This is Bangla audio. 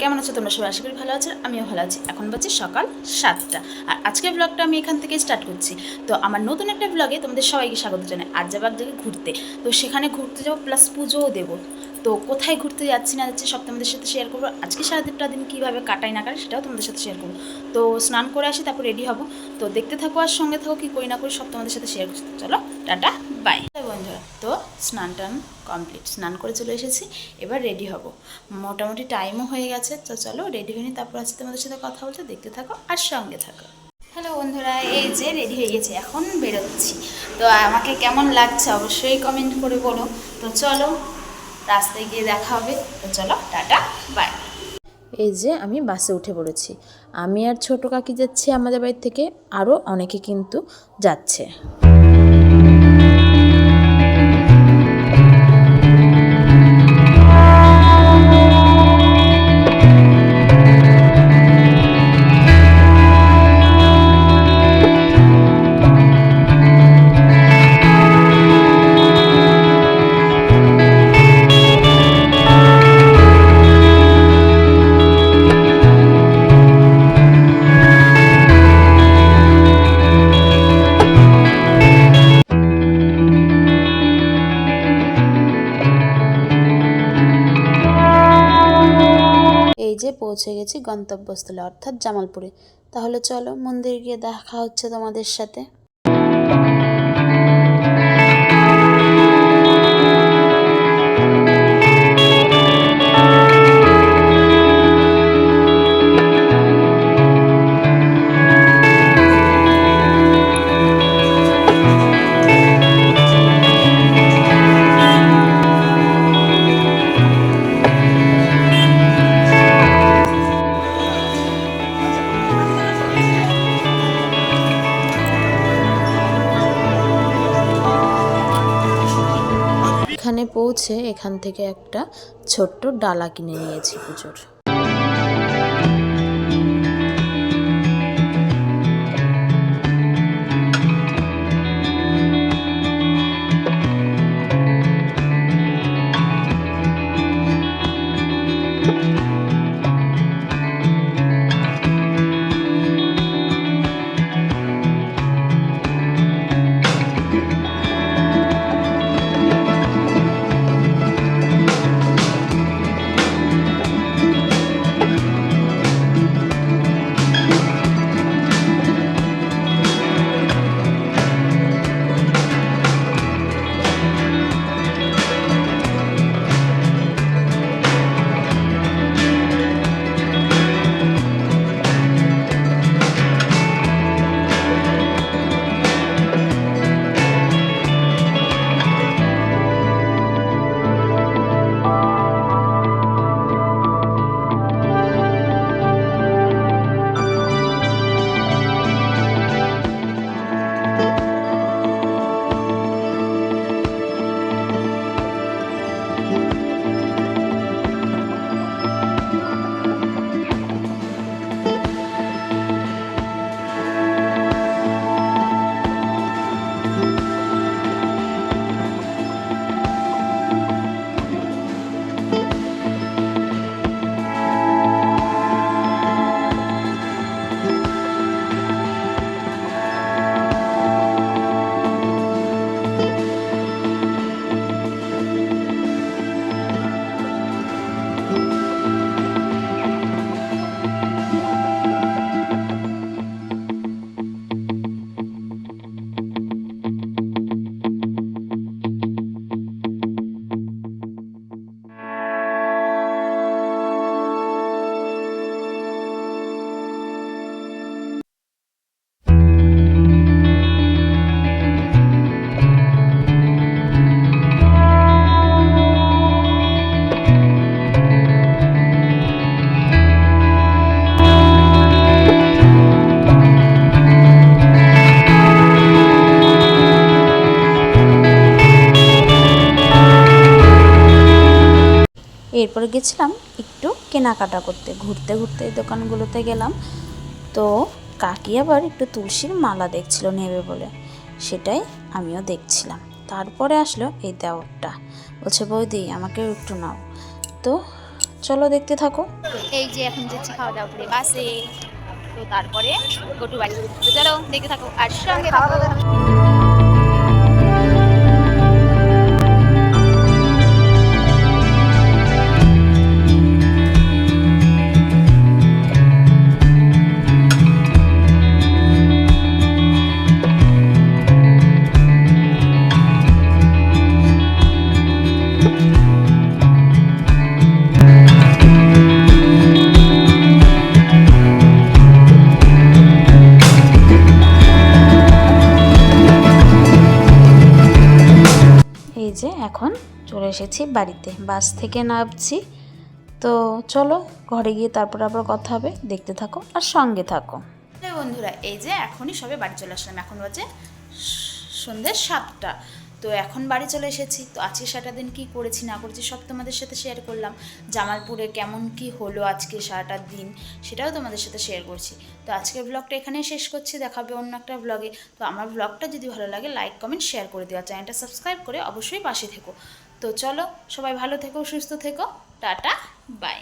কেমন আছো তোমরা সবাই? আশা করি ভালো আছো, আমিও ভালো আছি। এখন বলছি সকাল সাতটা। আর আজকের ব্লগটা আমি এখান থেকে স্টার্ট করছি। তো আমার নতুন একটা ব্লগে তোমাদের সবাইকে স্বাগত জানাই। আর যাব জায়গায় ঘুরতে। তো সেখানে ঘুরতে যাব প্লাস পুজোও দেবো। তো কোথায় ঘুরতে যাচ্ছি না যাচ্ছি সব তোমাদের সাথে শেয়ার করব। আজকে সারাদিনটা দিন কীভাবে কাটাই না কাটাই সেটাও তোমাদের সাথে শেয়ার করব। তো স্নান করে আসি, তারপর রেডি হব। তো দেখতে থাকো আর সঙ্গে থাকো, কি করি না করি সব তোমাদের সাথে শেয়ার করছি। চলো, টাটা বাই বন্ধুরা, তো স্নান টান কমপ্লিট স্নান করে চলে এসেছি, এবার রেডি হব। মোটামুটি টাইমও হয়ে গেছে, তো চলো রেডি হয়ে তারপর আজকে তোমাদের সাথে কথা বলতে দেখতে থাকো আর সঙ্গে থাকো। হ্যালো বন্ধুরা, এই যে রেডি হয়ে গেছে, এখন বেরোচ্ছি। তো আমাকে কেমন লাগছে অবশ্যই কমেন্ট করে বলো। তো চলো রাস্তায় গিয়ে দেখা হবে। তো চলো, টাটা বাই এই যে আমি বাসে উঠে পড়েছি। আমি আর ছোট কাকি যাচ্ছি আমাদের বাড়ির থেকে আরও অনেকে কিন্তু যাচ্ছে। পৌঁছে গেছি গন্তব্যস্থলে অর্থাৎ জামালপুরে। তাহলে চলো মন্দির গিয়ে দেখা হচ্ছে তোমাদের সাথে। পৌঁছে এখান থেকে একটা ছোট্ট ডালা কিনে নিয়েছি পুজোর। এরপরে গেছিলাম একটু কেনাকাটা করতে, ঘুরতে ঘুরতে এই দোকানগুলোতে গেলাম। তো কাকি আবার একটু তুলসীর মালা দেখছিল নেবে বলে, সেটাই আমিও দেখছিলাম। তারপরে আসলো এই দেওরটা। বলছে, বৌদি, আমাকে একটু নাও। তো চলো দেখতে থাকো। এই যে এখন যাচ্ছি খাওয়া দাওয়া করে বাসে। তো তারপরে গোটু বাড়ি চলো দেখতে থাকো আর সঙ্গে এসেছি বাড়িতে। বাস থেকে নামছি। তো চলো, ঘরে গিয়ে তারপর আবার কথা হবে। দেখতে থাকো আর সঙ্গে থাকো। বন্ধুরা, এই যে এখনই সবে বাড়ি চলে আসলাম। এখন বাজে সন্ধ্যে সাতটা। তো এখন বাড়ি চলে এসেছি। তো আজকে সারাটা দিন কী করেছি, না করেছি, সব তোমাদের সাথে শেয়ার করলাম। জামালপুরে কেমন কি হলো আজকে সারাটা দিন, সেটাও তোমাদের সাথে শেয়ার করছি। তো আজকের ব্লগটা এখানেই শেষ করছি। দেখাবে অন্য একটা ব্লগে তো আমার ব্লগটা যদি ভালো লাগে লাইক কমেন্ট শেয়ার করে দেওয়া চ্যানেলটা সাবস্ক্রাইব করে অবশ্যই পাশে থেকো। তো চলো সবাই ভালো থেকো সুস্থ থেকো টাটা বাই